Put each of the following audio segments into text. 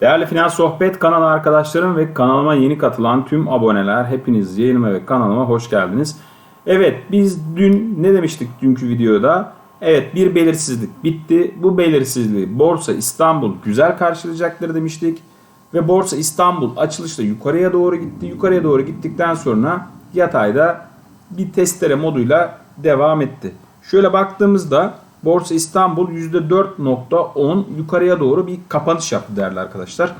Değerli Finans Sohbet kanalı arkadaşlarım ve kanalıma yeni katılan tüm aboneler hepiniz yayınıma ve kanalıma hoş geldiniz. Evet biz dün ne demiştik dünkü videoda? Evet bir belirsizlik bitti. Bu belirsizliği Borsa İstanbul güzel karşılayacaktır demiştik. Ve Borsa İstanbul açılışta yukarıya doğru gitti. Yukarıya doğru gittikten sonra yatayda bir testere moduyla devam etti. Şöyle baktığımızda Borsa İstanbul %4.10 yukarıya doğru bir kapanış yaptı değerli arkadaşlar.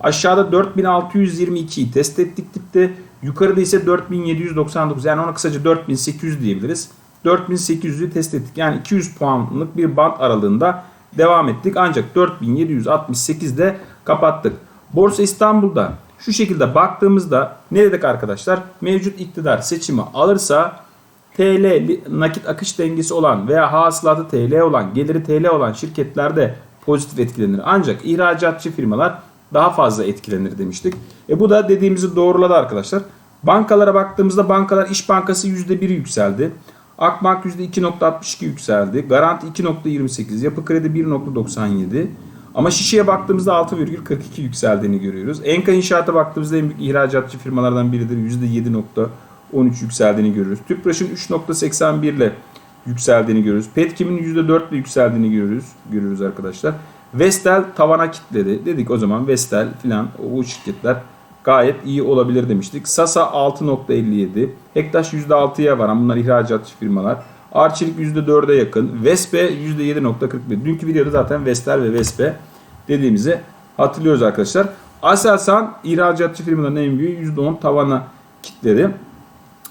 Aşağıda 4622'yi test ettik dipte. Yukarıda ise 4799 yani ona kısaca 4800 diyebiliriz. 4800'ü test ettik. Yani 200 puanlık bir band aralığında devam ettik. Ancak 4768'de kapattık. Borsa İstanbul'da şu şekilde baktığımızda ne dedik arkadaşlar? Mevcut iktidar seçimi alırsa TL nakit akış dengesi olan veya hasılatı TL olan, geliri TL olan şirketlerde pozitif etkilenir. Ancak ihracatçı firmalar daha fazla etkilenir demiştik. E bu da dediğimizi doğruladı arkadaşlar. Bankalara baktığımızda bankalar İş Bankası %1 yükseldi. Akbank %2.62 yükseldi. Garanti 2.28, Yapı Kredi 1.97. Ama şişeye baktığımızda 6,42 yükseldiğini görüyoruz. Enka İnşaat'a baktığımızda en büyük ihracatçı firmalardan biridir. %7.13 yükseldiğini görüyoruz. Tüpraş'ın 3.81 ile yükseldiğini görüyoruz. Petkim'in %4 ile yükseldiğini görüyoruz, görüyoruz arkadaşlar. Vestel tavana kitledi. Dedik o zaman Vestel filan o şirketler gayet iyi olabilir demiştik. Sasa 6.57. Hektaş %6'ya varan bunlar ihracatçı firmalar. Arçelik %4'e yakın. Vespe %7.41. Dünkü videoda zaten Vestel ve Vespe dediğimizi hatırlıyoruz arkadaşlar. Aselsan ihracatçı firmaların en büyüğü %10 tavana kitledi.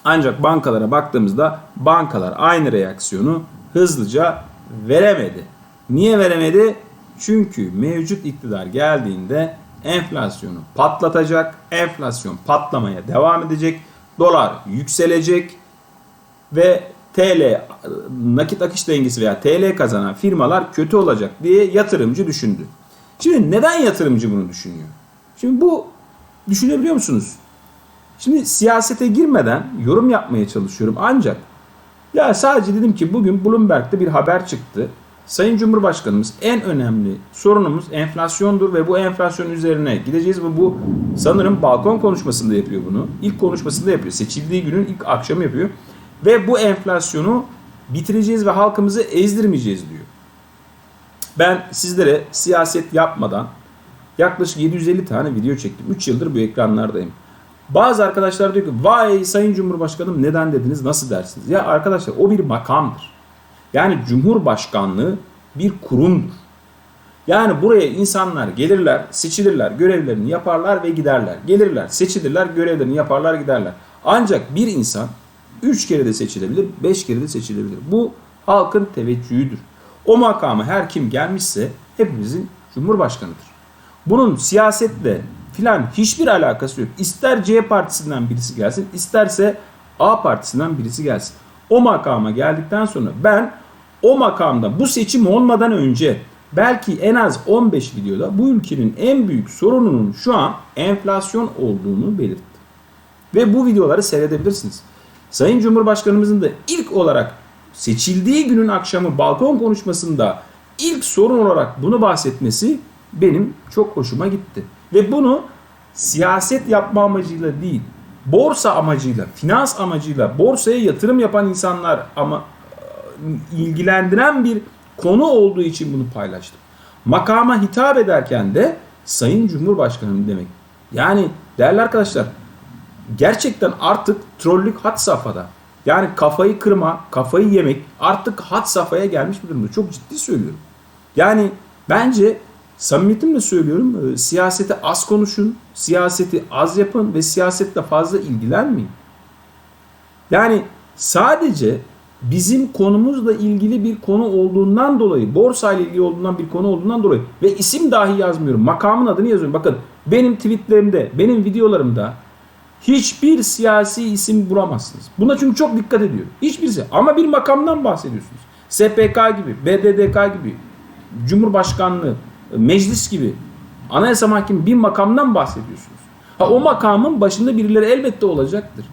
Ancak bankalara baktığımızda bankalar aynı reaksiyonu hızlıca veremedi. Niye veremedi? Çünkü mevcut iktidar geldiğinde enflasyonu patlatacak. Enflasyon patlamaya devam edecek. Dolar yükselecek ve TL nakit akış dengesi veya TL kazanan firmalar kötü olacak diye yatırımcı düşündü. Şimdi neden yatırımcı bunu düşünüyor? Şimdi bu düşünebiliyor musunuz? Şimdi siyasete girmeden yorum yapmaya çalışıyorum ancak ya sadece dedim ki bugün Bloomberg'de bir haber çıktı. Sayın Cumhurbaşkanımız en önemli sorunumuz enflasyondur ve bu enflasyon üzerine gideceğiz ve bu sanırım balkon konuşmasında yapıyor bunu. İlk konuşmasında yapıyor. Seçildiği günün ilk akşamı yapıyor. Ve bu enflasyonu bitireceğiz ve halkımızı ezdirmeyeceğiz diyor. Ben sizlere siyaset yapmadan yaklaşık 750 tane video çektim. 3 yıldır bu ekranlardayım. Bazı arkadaşlar diyor ki vay sayın cumhurbaşkanım neden dediniz nasıl dersiniz? Ya arkadaşlar o bir makamdır. Yani cumhurbaşkanlığı bir kurumdur. Yani buraya insanlar gelirler, seçilirler, görevlerini yaparlar ve giderler. Gelirler, seçilirler, görevlerini yaparlar, giderler. Ancak bir insan 3 kere de seçilebilir, 5 kere de seçilebilir. Bu halkın teveccühüdür. O makama her kim gelmişse hepimizin cumhurbaşkanıdır. Bunun siyasetle filan hiçbir alakası yok. İster C partisinden birisi gelsin, isterse A partisinden birisi gelsin. O makama geldikten sonra ben o makamda bu seçim olmadan önce belki en az 15 videoda bu ülkenin en büyük sorununun şu an enflasyon olduğunu belirttim. Ve bu videoları seyredebilirsiniz. Sayın Cumhurbaşkanımızın da ilk olarak seçildiği günün akşamı balkon konuşmasında ilk sorun olarak bunu bahsetmesi benim çok hoşuma gitti. Ve bunu siyaset yapma amacıyla değil, borsa amacıyla, finans amacıyla borsaya yatırım yapan insanlar ama e, ilgilendiren bir konu olduğu için bunu paylaştım. Makama hitap ederken de Sayın Cumhurbaşkanım demek. Yani değerli arkadaşlar gerçekten artık trollük hat safhada. Yani kafayı kırma, kafayı yemek artık hat safhaya gelmiş bir durumda. Çok ciddi söylüyorum. Yani bence samimiyetimle söylüyorum siyasete az konuşun, siyaseti az yapın ve siyasetle fazla ilgilenmeyin. Yani sadece bizim konumuzla ilgili bir konu olduğundan dolayı, borsa ile ilgili olduğundan bir konu olduğundan dolayı ve isim dahi yazmıyorum. Makamın adını yazıyorum. Bakın benim tweetlerimde, benim videolarımda hiçbir siyasi isim bulamazsınız. Buna çünkü çok dikkat ediyorum. Hiçbirisi. Ama bir makamdan bahsediyorsunuz. SPK gibi, BDDK gibi, Cumhurbaşkanlığı, meclis gibi, Anayasa Mahkemesi bir makamdan bahsediyorsunuz. Ha, o makamın başında birileri elbette olacaktır.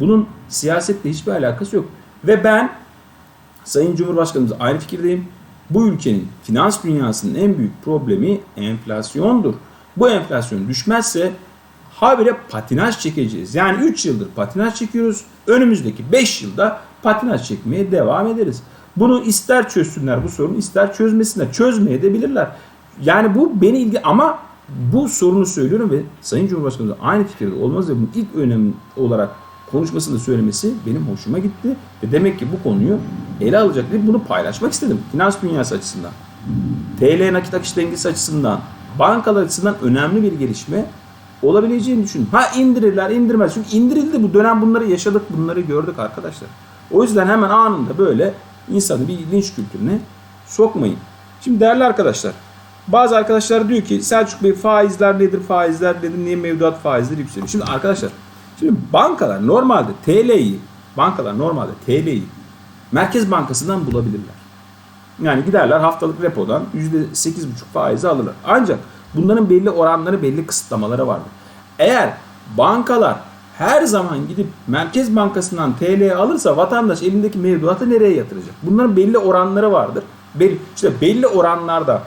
Bunun siyasetle hiçbir alakası yok. Ve ben Sayın Cumhurbaşkanımız aynı fikirdeyim. Bu ülkenin finans dünyasının en büyük problemi enflasyondur. Bu enflasyon düşmezse habire patinaj çekeceğiz. Yani 3 yıldır patinaj çekiyoruz. Önümüzdeki 5 yılda patinaj çekmeye devam ederiz. Bunu ister çözsünler bu sorunu ister çözmesinler. Çözmeye de bilirler. Yani bu beni ilgi ama bu sorunu söylüyorum ve Sayın Cumhurbaşkanımız aynı fikirde olmaz ve bunun ilk önemli olarak konuşmasında söylemesi benim hoşuma gitti. Ve demek ki bu konuyu ele alacak diye bunu paylaşmak istedim. Finans dünyası açısından. TL nakit akış dengesi açısından, bankalar açısından önemli bir gelişme olabileceğini düşünün. Ha indirirler indirmez. Çünkü indirildi bu dönem bunları yaşadık bunları gördük arkadaşlar. O yüzden hemen anında böyle insanı bir linç kültürüne sokmayın. Şimdi değerli arkadaşlar bazı arkadaşlar diyor ki Selçuk Bey faizler nedir faizler nedir niye mevduat faizleri yükseliyor. Şimdi arkadaşlar şimdi bankalar normalde TL'yi bankalar normalde TL'yi Merkez Bankası'ndan bulabilirler. Yani giderler haftalık repodan %8,5 faizi alırlar. Ancak bunların belli oranları, belli kısıtlamaları vardır. Eğer bankalar her zaman gidip Merkez Bankası'ndan TL alırsa vatandaş elindeki mevduatı nereye yatıracak? Bunların belli oranları vardır. Belli, işte belli oranlarda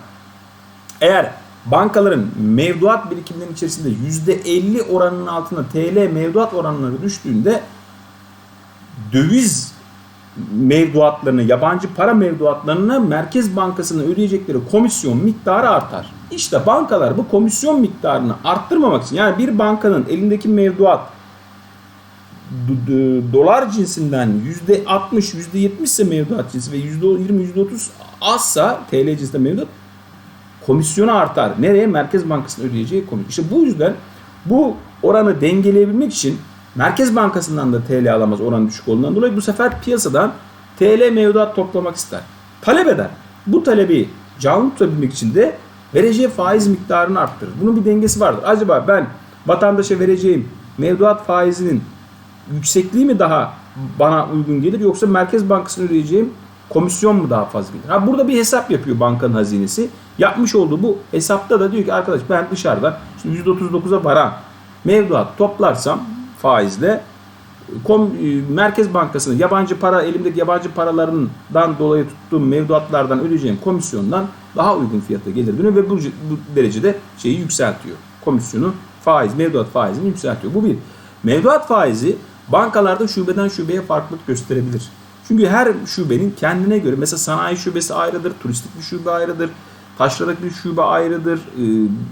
eğer bankaların mevduat birikimlerinin içerisinde %50 oranının altında TL mevduat oranları düştüğünde döviz mevduatlarını, yabancı para mevduatlarını Merkez Bankası'na ödeyecekleri komisyon miktarı artar. İşte bankalar bu komisyon miktarını arttırmamak için yani bir bankanın elindeki mevduat dolar cinsinden %60, %70 ise mevduat cinsi ve %20, %30 azsa TL cinsinde mevduat komisyonu artar. Nereye? Merkez Bankası'nın ödeyeceği komisyon. İşte bu yüzden bu oranı dengeleyebilmek için Merkez Bankası'ndan da TL alamaz oran düşük olduğundan dolayı bu sefer piyasadan TL mevduat toplamak ister. Talep eder. Bu talebi canlı tutabilmek için de vereceği faiz miktarını arttırır. Bunun bir dengesi vardır. Acaba ben vatandaşa vereceğim mevduat faizinin yüksekliği mi daha bana uygun gelir yoksa Merkez Bankası'na ödeyeceğim komisyon mu daha fazla gelir? Ha burada bir hesap yapıyor bankanın hazinesi. Yapmış olduğu bu hesapta da diyor ki arkadaş ben dışarıdan işte %39'a varan mevduat toplarsam faizle Kom, e, Merkez Bankası'nın yabancı para elimdeki yabancı paralarından dolayı tuttuğum mevduatlardan ödeyeceğim komisyondan daha uygun fiyata gelir diyor ve bu, bu derecede şeyi yükseltiyor. Komisyonu faiz, mevduat faizini yükseltiyor. Bu bir. Mevduat faizi bankalarda şubeden şubeye farklılık gösterebilir. Çünkü her şubenin kendine göre mesela sanayi şubesi ayrıdır, turistik bir şube ayrıdır, taşradaki bir şube ayrıdır.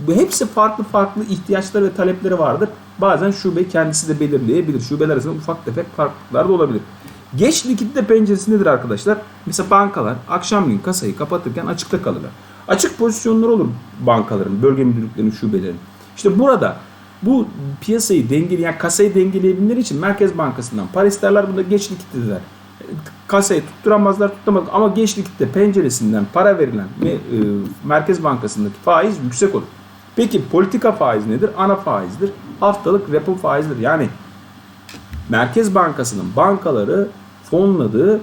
Bu hepsi farklı farklı ihtiyaçları ve talepleri vardır. Bazen şube kendisi de belirleyebilir. Şubeler arasında ufak tefek farklılıklar da olabilir. Geç likitte penceresi nedir arkadaşlar? Mesela bankalar akşamleyin kasayı kapatırken açıkta kalırlar. Açık pozisyonlar olur bankaların, bölge müdürlüklerinin, şubelerin. İşte burada bu piyasayı dengeleyen, kasayı dengeleyebilmeleri için Merkez Bankası'ndan para isterler. Bunda geç likitteler. Kasayı tutturamazlar, tutamazlar ama geç likitte penceresinden para verilen e, Merkez Bankası'ndaki faiz yüksek olur. Peki politika faiz nedir? Ana faizdir. Haftalık repo faizdir. Yani Merkez Bankası'nın bankaları fonladığı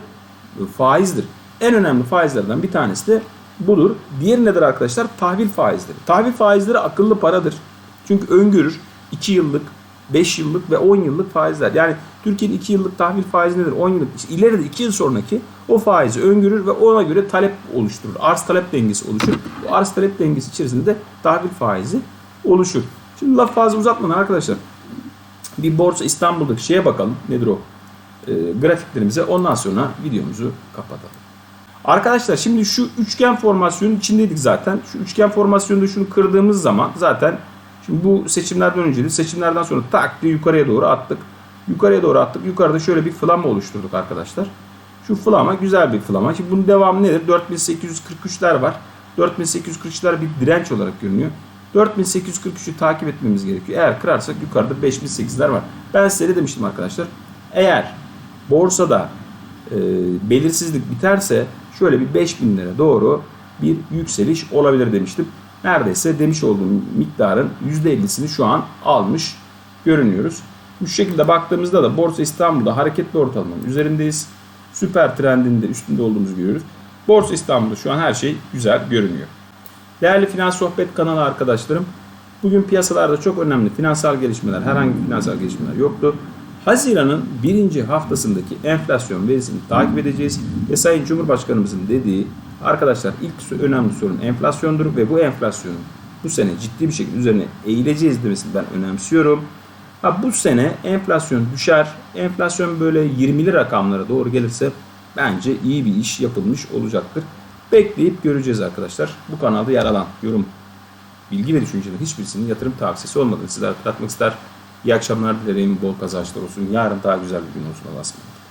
faizdir. En önemli faizlerden bir tanesi de budur. Diğeri nedir arkadaşlar? Tahvil faizleri. Tahvil faizleri akıllı paradır. Çünkü öngörür 2 yıllık, 5 yıllık ve 10 yıllık faizler. Yani Türkiye'nin 2 yıllık tahvil faizi nedir? 10 yıllık. İşte ileride 2 yıl sonraki o faizi öngörür ve ona göre talep oluşturur. Arz talep dengesi oluşur. Bu arz talep dengesi içerisinde de tahvil faizi oluşur. Şimdi laf fazla uzatmadan arkadaşlar bir borsa İstanbul'daki şeye bakalım. Nedir o? E, grafiklerimize. Ondan sonra videomuzu kapatalım. Arkadaşlar şimdi şu üçgen formasyonun içindeydik zaten. Şu üçgen formasyonda şunu kırdığımız zaman zaten şimdi bu seçimlerden önceydi. Seçimlerden sonra tak diye yukarıya doğru attık. Yukarıya doğru attık. Yukarıda şöyle bir flama oluşturduk arkadaşlar. Şu flama güzel bir flama. Şimdi bunun devamı nedir? 4843'ler var. 4843'ler bir direnç olarak görünüyor. 4843'ü takip etmemiz gerekiyor. Eğer kırarsak yukarıda 5008'ler var. Ben size de demiştim arkadaşlar. Eğer borsada e, belirsizlik biterse şöyle bir 5000'lere doğru bir yükseliş olabilir demiştim. Neredeyse demiş olduğum miktarın %50'sini şu an almış görünüyoruz. Bu şekilde baktığımızda da Borsa İstanbul'da hareketli ortalamanın üzerindeyiz. Süper trendinde üstünde olduğumuzu görüyoruz. Borsa İstanbul'da şu an her şey güzel görünüyor. Değerli Finans Sohbet kanalı arkadaşlarım, bugün piyasalarda çok önemli finansal gelişmeler, herhangi bir finansal gelişmeler yoktu. Haziran'ın birinci haftasındaki enflasyon verisini takip edeceğiz ve Sayın Cumhurbaşkanımızın dediği arkadaşlar ilk önemli sorun enflasyondur ve bu enflasyonun bu sene ciddi bir şekilde üzerine eğileceğiz demesini ben önemsiyorum. Ha, bu sene enflasyon düşer. Enflasyon böyle 20'li rakamlara doğru gelirse bence iyi bir iş yapılmış olacaktır. Bekleyip göreceğiz arkadaşlar. Bu kanalda yer alan yorum, bilgi ve düşüncelerin hiçbirisinin yatırım tavsiyesi olmadığını sizlere hatırlatmak ister. İyi akşamlar dilerim, bol kazançlar olsun. Yarın daha güzel bir gün olsun. Allah'a.